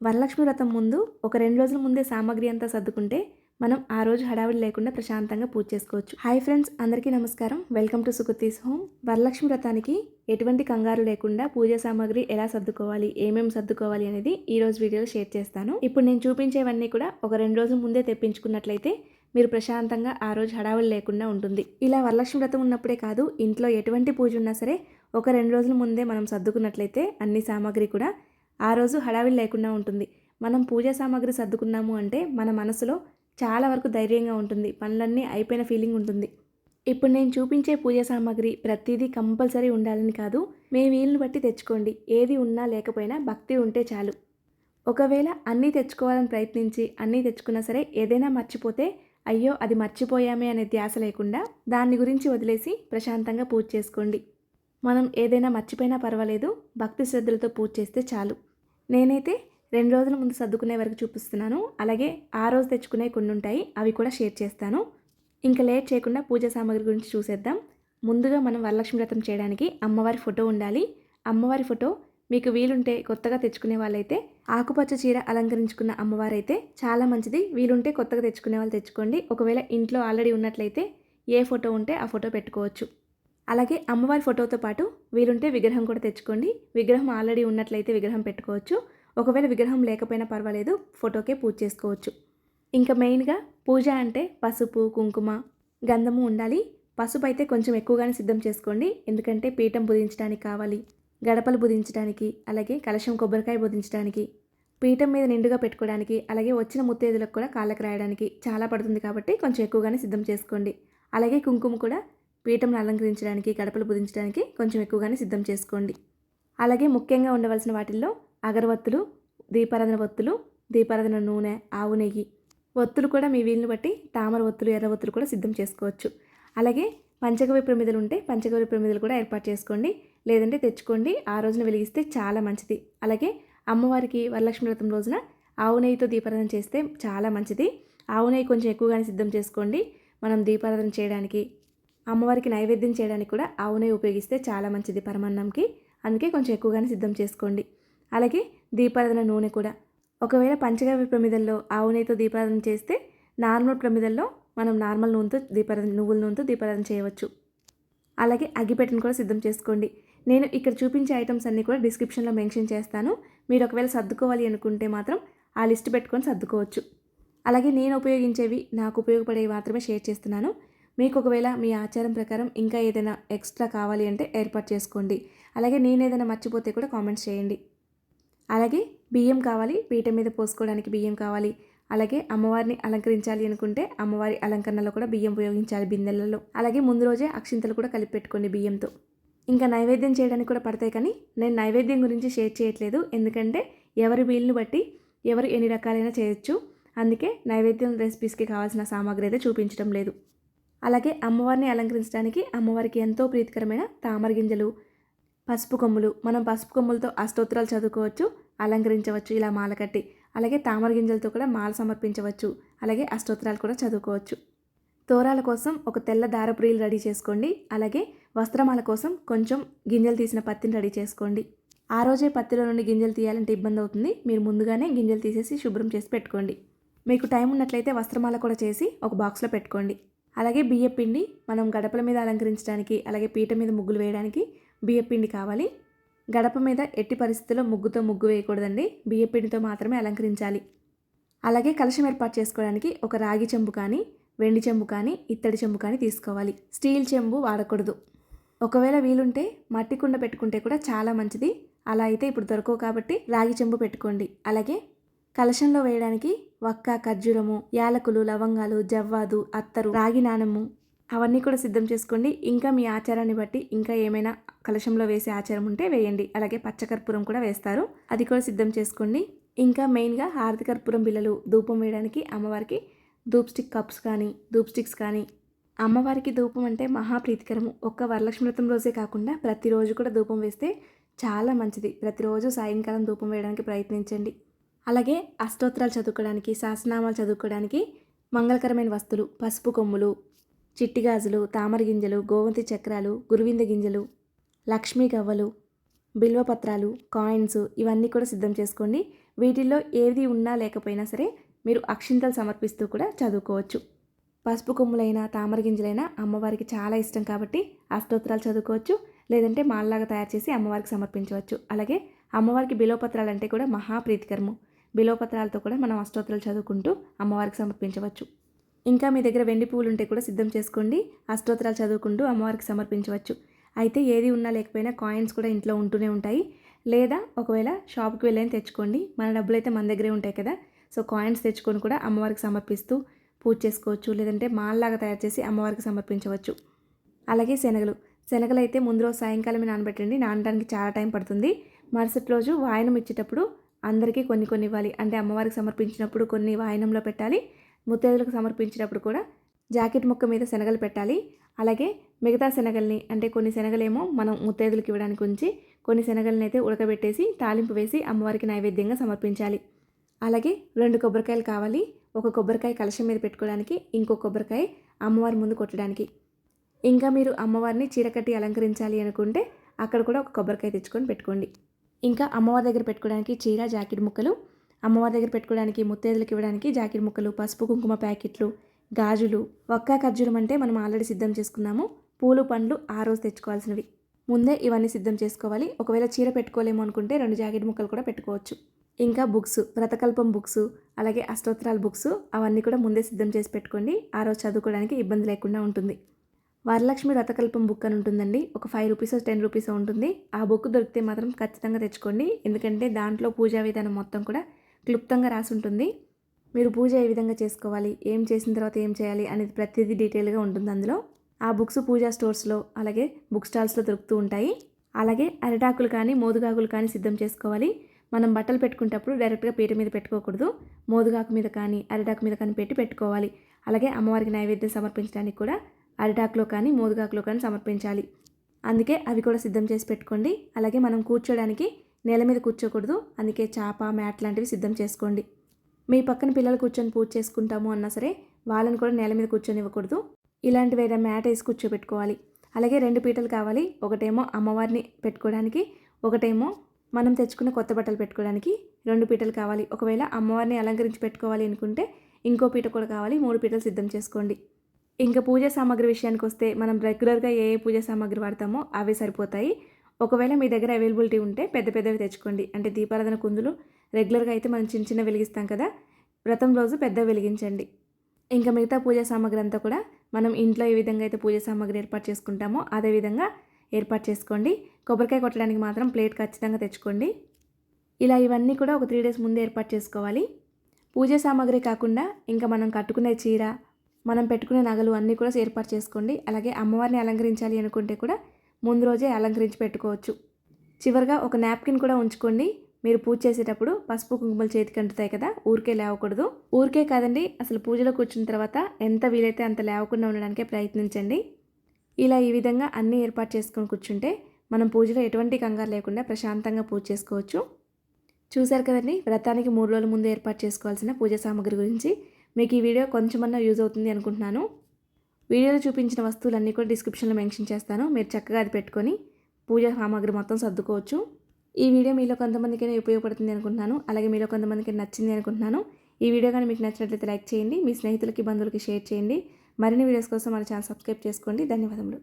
వరలక్ష్మి వ్రతం ముందు ఒక రెండు రోజుల ముందే సామాగ్రి అంతా సర్దుకుంటే మనం ఆ రోజు హడావిడి లేకుండా ప్రశాంతంగా పూజ చేసుకోవచ్చు. హాయ్ ఫ్రెండ్స్ అందరికీ నమస్కారం. Welcome to Sukriti's home Varalakshmi వ్రతానికి ఎటువంటి కంగారు లేకుండా పూజ సామాగ్రి ఎలా సర్దుకోవాలి ఏమేమి సర్దుకోవాలి అనేది ఈ రోజు వీడియోలో షేర్ చేస్తాను. ఇప్పుడు నేను చూపించేవన్నీ కూడా ఒక రెండు రోజుల ముందే తెప్పించుకున్నట్లయితే మీరు ప్రశాంతంగా ఆ రోజు హడావులు లేకుండా ఉంటుంది. ఇలా వరలక్ష్మి వ్రతం ఉన్నప్పుడే కాదు ఇంట్లో ఎటువంటి పూజ ఉన్నా సరే ఒక రెండు రోజుల ముందే మనం సర్దుకున్నట్లయితే అన్ని సామాగ్రి కూడా ఆ రోజు హడావిడి లేకుండా ఉంటుంది. మనం పూజా సామాగ్రి సర్దుకున్నాము అంటే మన మనసులో చాలా వరకు ధైర్యంగా ఉంటుంది. పనులన్నీ అయిపోయిన ఫీలింగ్ ఉంటుంది. ఇప్పుడు నేను చూపించే పూజా సామాగ్రి ప్రతిదీ కంపల్సరీ ఉండాలని కాదు మీ వీలుని బట్టి తెచ్చుకోండి. ఏది ఉన్నా లేకపోయినా భక్తి ఉంటే చాలు. ఒకవేళ అన్నీ తెచ్చుకోవాలని ప్రయత్నించి అన్నీ తెచ్చుకున్నా సరే ఏదైనా మర్చిపోతే అయ్యో అది మర్చిపోయామే అనే ధ్యాస లేకుండా దాన్ని గురించి వదిలేసి ప్రశాంతంగా పూజ చేసుకోండి. మనం ఏదైనా మర్చిపోయినా పర్వాలేదు భక్తి శ్రద్ధలతో పూజ చేస్తే చాలు. నేనైతే రెండు రోజుల ముందు సర్దుకునే వరకు చూపిస్తున్నాను. అలాగే ఆ రోజు తెచ్చుకునే కొన్ని ఉంటాయి అవి కూడా షేర్ చేస్తాను. ఇంకా లేట్ చేయకుండా పూజా సామాగ్రి గురించి చూసేద్దాం. ముందుగా మనం వరలక్ష్మి వ్రతం చేయడానికి అమ్మవారి ఫోటో ఉండాలి. అమ్మవారి ఫోటో మీకు వీలుంటే కొత్తగా తెచ్చుకునే వాళ్ళైతే ఆకుపచ్చ చీర అలంకరించుకున్న అమ్మవారైతే చాలా మంచిది. వీలుంటే కొత్తగా తెచ్చుకునే వాళ్ళు తెచ్చుకోండి. ఒకవేళ ఇంట్లో ఆల్రెడీ ఉన్నట్లయితే ఏ ఫోటో ఉంటే ఆ ఫోటో పెట్టుకోవచ్చు. అలాగే అమ్మవారి ఫోటోతో పాటు వీలుంటే విగ్రహం కూడా తెచ్చుకోండి. విగ్రహం ఆల్రెడీ ఉన్నట్లయితే విగ్రహం పెట్టుకోవచ్చు. ఒకవేళ విగ్రహం లేకపోయినా పర్వాలేదు ఫోటోకే పూజ చేసుకోవచ్చు. ఇంకా మెయిన్గా పూజ అంటే పసుపు కుంకుమ గంధము ఉండాలి. పసుపు అయితే కొంచెం ఎక్కువగానే సిద్ధం చేసుకోండి. ఎందుకంటే పీఠం బుధించడానికి కావాలి గడపలు బుధించడానికి అలాగే కలశం కొబ్బరికాయ బుధించడానికి పీఠం మీద నిండుగా పెట్టుకోవడానికి అలాగే వచ్చిన ముత్తేదులకు కూడా కాళ్ళకు రాయడానికి చాలా పడుతుంది కాబట్టి కొంచెం ఎక్కువగానే సిద్ధం చేసుకోండి. అలాగే కుంకుమ కూడా పీఠంను అలంకరించడానికి గడపలు పుదించడానికి కొంచెం ఎక్కువగానే సిద్ధం చేసుకోండి. అలాగే ముఖ్యంగా ఉండవలసిన వాటిల్లో అగరవత్తులు దీపారాధన ఒత్తులు దీపారాధన నూనె ఆవు నెయ్యి ఒత్తులు కూడా మీ వీలుని బట్టి తామర ఒత్తులు ఎర్ర ఒత్తులు కూడా సిద్ధం చేసుకోవచ్చు. అలాగే పంచగవి ప్రమిదలు ఉంటే పంచగవి ప్రమిదలు కూడా ఏర్పాటు చేసుకోండి. లేదంటే తెచ్చుకోండి. ఆ రోజున వెలిగిస్తే చాలా మంచిది. అలాగే అమ్మవారికి వరలక్ష్మి వ్రతం రోజున ఆవు నెయ్యితో దీపారాధన చేస్తే చాలా మంచిది. ఆవు నెయ్యి కొంచెం ఎక్కువగానే సిద్ధం చేసుకోండి. మనం దీపారాధన చేయడానికి అమ్మవారికి నైవేద్యం చేయడానికి కూడా ఆవు నెయ్యి ఉపయోగిస్తే చాలా మంచిది పరమాన్నంకి. అందుకే కొంచెం ఎక్కువగానే సిద్ధం చేసుకోండి. అలాగే దీపారాధన నూనె కూడా. ఒకవేళ పంచగవ్య ప్రమిదల్లో ఆవు నెయ్యితో దీపారాధన చేస్తే నార్మల్ ప్రమిదల్లో మనం నార్మల్ నూనెతో దీపారాధన నువ్వుల నూనెతో దీపారాధన చేయవచ్చు. అలాగే అగ్గిపెట్టను కూడా సిద్ధం చేసుకోండి. నేను ఇక్కడ చూపించే ఐటమ్స్ అన్నీ కూడా డిస్క్రిప్షన్లో మెన్షన్ చేస్తాను. మీరు ఒకవేళ సర్దుకోవాలి అనుకుంటే మాత్రం ఆ లిస్ట్ పెట్టుకొని సర్దుకోవచ్చు. అలాగే నేను ఉపయోగించేవి నాకు ఉపయోగపడేవి మాత్రమే షేర్ చేస్తున్నాను. మీకు ఒకవేళ మీ ఆచారం ప్రకారం ఇంకా ఏదైనా ఎక్స్ట్రా కావాలి అంటే ఏర్పాటు చేసుకోండి. అలాగే నేను ఏదైనా మర్చిపోతే కూడా కామెంట్స్ చేయండి. అలాగే బియ్యం కావాలి పీట మీద పోసుకోవడానికి బియ్యం కావాలి అలాగే అమ్మవారిని అలంకరించాలి అనుకుంటే అమ్మవారి అలంకరణలో కూడా బియ్యం ఉపయోగించాలి బిందెలలో. అలాగే ముందు రోజే అక్షింతలు కూడా కలిపి పెట్టుకోండి బియ్యంతో. ఇంకా నైవేద్యం చేయడానికి కూడా పడతాయి కానీ నేను నైవేద్యం గురించి షేర్ చేయట్లేదు. ఎందుకంటే ఎవరి వీలుని బట్టి ఎవరు ఎన్ని రకాలైనా చేయొచ్చు. అందుకే నైవేద్యం రెసిపీస్కి కావాల్సిన సామాగ్రి అయితే చూపించడం లేదు. అలాగే అమ్మవారిని అలంకరించడానికి అమ్మవారికి ఎంతో ప్రీతికరమైన తామర గింజలు పసుపు కొమ్ములు. మనం పసుపు కొమ్ములతో అష్టోత్తరాలు చదువుకోవచ్చు అలంకరించవచ్చు ఇలా మాల కట్టి. అలాగే తామర గింజలతో కూడా మాల సమర్పించవచ్చు అలాగే అష్టోత్తరాలు కూడా చదువుకోవచ్చు. తోరాల కోసం ఒక తెల్ల దారపురీలు రెడీ చేసుకోండి. అలాగే వస్త్రమాల కోసం కొంచెం గింజలు తీసిన పత్తిని రెడీ చేసుకోండి. ఆ రోజే పత్తిలో నుండి గింజలు తీయాలంటే ఇబ్బంది అవుతుంది. మీరు ముందుగానే గింజలు తీసేసి శుభ్రం చేసి పెట్టుకోండి. మీకు టైం ఉన్నట్లయితే వస్త్రమాల కూడా చేసి ఒక బాక్స్లో పెట్టుకోండి. అలాగే బియ్యపిండి మనం గడపల మీద అలంకరించడానికి అలాగే పీట మీద ముగ్గులు వేయడానికి బియ్యపిండి కావాలి. గడప మీద ఎట్టి పరిస్థితుల్లో ముగ్గుతో ముగ్గు వేయకూడదండి. బియ్యపిండితో మాత్రమే అలంకరించాలి. అలాగే కలశం ఏర్పాటు చేసుకోవడానికి ఒక రాగి చెంబు కానీ వెండి చెంబు కానీ ఇత్తడి చెంబు కానీ తీసుకోవాలి. స్టీల్ చెంబు వాడకూడదు. ఒకవేళ వీలుంటే మట్టి కుండ పెట్టుకుంటే కూడా చాలా మంచిది. అలా అయితే ఇప్పుడు దొరకవు కాబట్టి రాగి చెంబు పెట్టుకోండి. అలాగే కలశంలో వేయడానికి వక్క ఖర్జూరము యాలకులు లవంగాలు జవ్వాదు అత్తరు రాగి నాణము అవన్నీ కూడా సిద్ధం చేసుకోండి. ఇంకా మీ ఆచారాన్ని బట్టి ఇంకా ఏమైనా కలశంలో వేసే ఆచారం ఉంటే వేయండి. అలాగే పచ్చకర్పూరం కూడా వేస్తారు. అది కూడా సిద్ధం చేసుకోండి. ఇంకా మెయిన్గా హారతి కర్పూరం బిళ్ళలు ధూపం వేయడానికి అమ్మవారికి ధూప్ స్టిక్ కప్స్ కానీ ధూప్ స్టిక్స్ కానీ. అమ్మవారికి ధూపం అంటే మహాప్రీతికరము ఒక్క వరలక్ష్మి వ్రతం రోజే కాకుండా ప్రతిరోజు కూడా ధూపం వేస్తే చాలా మంచిది. ప్రతిరోజు సాయంకాలం ధూపం వేయడానికి ప్రయత్నించండి. అలాగే అష్టోత్తరాలు చదువుకోవడానికి శాసనామాలు చదువుకోవడానికి మంగళకరమైన వస్తువులు పసుపు కొమ్ములు చిట్టి గాజులు తామర గింజలు గోవంతి చక్రాలు గురువింద గింజలు లక్ష్మీ గవ్వలు బిల్వపత్రాలు కాయిన్స్ ఇవన్నీ కూడా సిద్ధం చేసుకోండి. వీటిల్లో ఏది ఉన్నా లేకపోయినా సరే మీరు అక్షింతలు సమర్పిస్తూ కూడా చదువుకోవచ్చు. పసుపు కొమ్ములైనా తామర గింజలైనా అమ్మవారికి చాలా ఇష్టం కాబట్టి అష్టోత్తరాలు చదువుకోవచ్చు. లేదంటే మాల్లాగా తయారు చేసి అమ్మవారికి సమర్పించవచ్చు. అలాగే అమ్మవారికి బిలోపత్రాలు అంటే కూడా మహాప్రీతికరము బిలోపత్రాలతో కూడా మనం అష్టోత్తరాలు చదువుకుంటూ అమ్మవారికి సమర్పించవచ్చు. ఇంకా మీ దగ్గర వెండి పువ్వులు ఉంటే కూడా సిద్ధం చేసుకోండి. అష్టోత్తరాలు చదువుకుంటూ అమ్మవారికి సమర్పించవచ్చు. అయితే ఏది ఉన్నా లేకపోయినా కాయిన్స్ కూడా ఇంట్లో ఉంటూనే ఉంటాయి. లేదా ఒకవేళ షాప్కి వెళ్ళని తెచ్చుకోండి. మన డబ్బులు అయితే మన దగ్గరే ఉంటాయి కదా. సో కాయిన్స్ తెచ్చుకొని కూడా అమ్మవారికి సమర్పిస్తూ పూజ చేసుకోవచ్చు. లేదంటే మాల్లాగా తయారు చేసి అమ్మవారికి సమర్పించవచ్చు. అలాగే శనగలు. శనగలు అయితే ముందు రోజు సాయంకాలమే నానబెట్టండి. నానడానికి చాలా టైం పడుతుంది. మరుసటి రోజు వాయనం ఇచ్చేటప్పుడు అందరికీ కొన్ని కొన్ని ఇవ్వాలి. అంటే అమ్మవారికి సమర్పించినప్పుడు కొన్ని వాయనంలో పెట్టాలి. ముత్తైదులకు సమర్పించినప్పుడు కూడా జాకెట్ ముక్క మీద శనగలు పెట్టాలి. అలాగే మిగతా శనగల్ని అంటే కొన్ని శనగలేమో మనం ముత్తైదులకు ఇవ్వడానికి ఉంచి కొన్ని శనగల్ని అయితే ఉడకబెట్టేసి తాలింపు వేసి అమ్మవారికి నైవేద్యంగా సమర్పించాలి. అలాగే రెండు కొబ్బరికాయలు కావాలి. ఒక కొబ్బరికాయ కలశం మీద పెట్టుకోవడానికి ఇంకో కొబ్బరికాయ అమ్మవారి ముందు కొట్టడానికి. ఇంకా మీరు అమ్మవారిని చీరకట్టి అలంకరించాలి అనుకుంటే అక్కడ కూడా ఒక కొబ్బరికాయ తెచ్చుకొని పెట్టుకోండి. ఇంకా అమ్మవారి దగ్గర పెట్టుకోవడానికి చీర జాకెట్ ముక్కలు అమ్మవారి దగ్గర పెట్టుకోవడానికి ముత్తేదలకు ఇవ్వడానికి జాకెట్ ముక్కలు పసుపు కుంకుమ ప్యాకెట్లు గాజులు వక్కా ఖర్జూరం అంటే మనం ఆల్రెడీ సిద్ధం చేసుకున్నాము. పూలు పండ్లు ఆ రోజు తెచ్చుకోవాల్సినవి. ముందే ఇవన్నీ సిద్ధం చేసుకోవాలి. ఒకవేళ చీర పెట్టుకోలేము అనుకుంటే రెండు జాకెట్ ముక్కలు కూడా పెట్టుకోవచ్చు. ఇంకా బుక్స్ వ్రతకల్పం బుక్స్ అలాగే అష్టోత్తరాల బుక్స్ అవన్నీ కూడా ముందే సిద్ధం చేసి పెట్టుకోండి. ఆ రోజు చదువుకోవడానికి ఇబ్బంది లేకుండా ఉంటుంది. వరలక్ష్మి రథకల్పం బుక్ అని ఉంటుందండి. ఒక ఫైవ్ రూపీస్ టెన్ రూపీస్ ఉంటుంది. ఆ బుక్ దొరికితే మాత్రం ఖచ్చితంగా తెచ్చుకోండి. ఎందుకంటే దాంట్లో పూజా విధానం మొత్తం కూడా క్లుప్తంగా రాసి ఉంటుంది. మీరు పూజ ఏ విధంగా చేసుకోవాలి? ఏం చేసిన తర్వాత ఏం చేయాలి? అనేది ప్రతిదీ డీటెయిల్గా ఉంటుంది అందులో. ఆ బుక్స్ పూజా స్టోర్స్లో అలాగే బుక్ స్టాల్స్లో దొరుకుతూ ఉంటాయి. అలాగే అరిటాకులు కానీ మోదుగాకులు కానీ సిద్ధం చేసుకోవాలి. మనం బట్టలు పెట్టుకునేటప్పుడు డైరెక్ట్గా పీట మీద పెట్టుకోకూడదు. మోదుగాకు మీద కానీ అరిటాకు మీద కానీ పెట్టి పెట్టుకోవాలి. అలాగే అమ్మవారికి నైవేద్యం సమర్పించడానికి కూడా అరిటాకులో కానీ మోదుగాకులో కానీ సమర్పించాలి. అందుకే అవి కూడా సిద్ధం చేసి పెట్టుకోండి. అలాగే మనం కూర్చోడానికి నేల మీద కూర్చోకూడదు. అందుకే చాప మ్యాట్ లాంటివి సిద్ధం చేసుకోండి. మీ పక్కన పిల్లలు కూర్చొని పూజ చేసుకుంటాము అన్నా సరే వాళ్ళని కూడా నేల మీద కూర్చొని ఇవ్వకూడదు ఇలాంటివి ఏదైనా మ్యాట్ వేసి కూర్చోబెట్టుకోవాలి. అలాగే రెండు పీటలు కావాలి. ఒకటేమో అమ్మవారిని పెట్టుకోవడానికి ఒకటేమో మనం తెచ్చుకున్న కొత్త బట్టలు పెట్టుకోవడానికి రెండు పీటలు కావాలి. ఒకవేళ అమ్మవారిని అలంకరించి పెట్టుకోవాలి అనుకుంటే ఇంకో పీట కూడా కావాలి. మూడు పీటలు సిద్ధం చేసుకోండి. ఇంకా పూజ సామాగ్రి విషయానికి వస్తే మనం రెగ్యులర్గా ఏ ఏ పూజ సామాగ్రి వాడతామో అవే సరిపోతాయి. ఒకవేళ మీ దగ్గర అవైలబిలిటీ ఉంటే పెద్ద పెద్దవి తెచ్చుకోండి. అంటే దీపారాధన కుందులు రెగ్యులర్గా అయితే మనం చిన్న చిన్న వెలిగిస్తాం కదా వ్రతం రోజు పెద్ద వెలిగించండి. ఇంకా మిగతా పూజా సామాగ్రి అంతా కూడా మనం ఇంట్లో ఏ విధంగా అయితే పూజా సామాగ్రి ఏర్పాటు చేసుకుంటామో అదే విధంగా ఏర్పాటు చేసుకోండి. కొబ్బరికాయ కొట్టడానికి మాత్రం ప్లేట్ ఖచ్చితంగా తెచ్చుకోండి. ఇలా ఇవన్నీ కూడా ఒక త్రీ డేస్ ముందే ఏర్పాటు చేసుకోవాలి. పూజా సామాగ్రి కాకుండా ఇంకా మనం కట్టుకునే చీర మనం పెట్టుకునే నగలు అన్నీ కూడా ఏర్పాటు చేసుకోండి. అలాగే అమ్మవారిని అలంకరించాలి అనుకుంటే కూడా ముందు రోజే అలంకరించి పెట్టుకోవచ్చు. చివరిగా ఒక నాప్కిన్ కూడా ఉంచుకోండి. మీరు పూజ చేసేటప్పుడు పసుపు కుంకుమలు చేతికి అంటుతాయి కదా ఊరికే లేవకూడదు. ఊరికే కాదండి అసలు పూజలో కూర్చున్న తర్వాత ఎంత వీలైతే అంత లేవకుండా ఉండడానికే ప్రయత్నించండి. ఇలా ఈ విధంగా అన్నీ ఏర్పాటు చేసుకొని కూర్చుంటే మనం పూజలో ఎటువంటి కంగారు లేకుండా ప్రశాంతంగా పూజ చేసుకోవచ్చు. చూశారు కదండి వ్రతానికి మూడు రోజుల ముందు ఏర్పాటు చేసుకోవాల్సిన పూజ సామాగ్రి గురించి. మీకు ఈ వీడియో కొంచెమన్నా యూజ్ అవుతుంది అనుకుంటున్నాను. వీడియోలో చూపించిన వస్తువులన్నీ కూడా డిస్క్రిప్షన్లో మెన్షన్ చేస్తాను. మీరు చక్కగా అది పెట్టుకొని పూజ సామాగ్రి మొత్తం సర్దుకోవచ్చు. ఈ వీడియో మీలో కొంతమందికైనా ఉపయోగపడుతుంది అనుకుంటున్నాను. అలాగే మీలో కొంతమందికి నచ్చింది అనుకుంటున్నాను. ఈ వీడియో కానీ మీకు నచ్చినట్లయితే లైక్ చేయండి. మీ స్నేహితులకి బంధువులకి షేర్ చేయండి. మరిన్ని వీడియోస్ కోసం మన ఛానల్ సబ్స్క్రైబ్ చేసుకోండి. ధన్యవాదములు.